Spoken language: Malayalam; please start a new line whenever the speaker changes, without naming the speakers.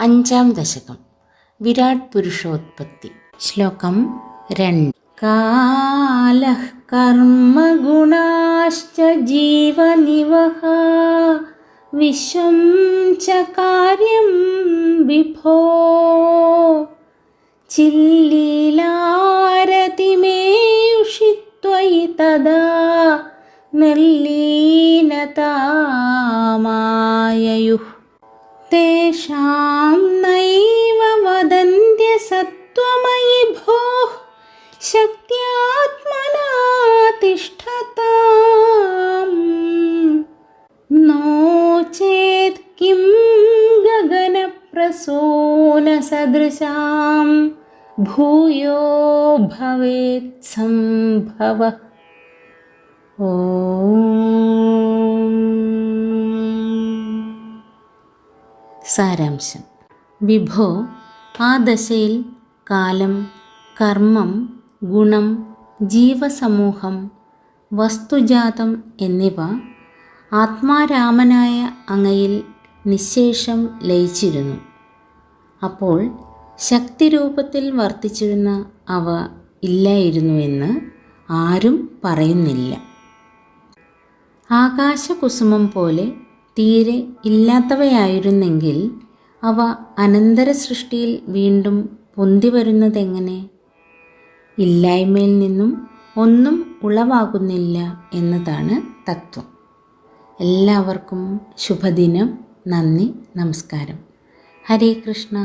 അഞ്ചാം ദശകം. വിരാട് പുരുഷോത്പത്തി. ശ്ലോകം രണ്ട്. കാല കർമ്മഗുണാശ്ച ജീവനിവഹ. വിശ്വം ച കാര്യം വിഭോ. ചില്ലിലാരതിമേഷിത്വയി തദാ നിർലീനതാമായയുഃ തേഷാ शक्त्यात्मना तिष्ठताम् नो चेत् किं गगनप्रसूनसदृशां भूयो भवेत् सम्भवः ഓം സാരാംശം വിഭോ ആ ദശയിൽ കാലം കർമ്മം ഗുണം ജീവസമൂഹം വസ്തുജാതം എന്നിവ ആത്മാരാമനായ അങ്ങയിൽ നിശേഷം ലയിച്ചിരുന്നു. അപ്പോൾ ശക്തിരൂപത്തിൽ വർത്തിച്ചിരുന്ന അവ ഇല്ലായിരുന്നുവെന്ന് ആരും പറയുന്നില്ല. ആകാശകുസുമം പോലെ തീരെ ഇല്ലാത്തവയായിരുന്നെങ്കിൽ അവ അനന്തര സൃഷ്ടിയിൽ വീണ്ടും പൊന്തി വരുന്നതെങ്ങനെ ഇല്ലായ്മയിൽ നിന്നും ഒന്നും ഉളവാകുന്നില്ല എന്നതാണ് തത്വം. എല്ലാവർക്കും ശുഭദിനം. നന്ദി. നമസ്കാരം. ഹരേ കൃഷ്ണ.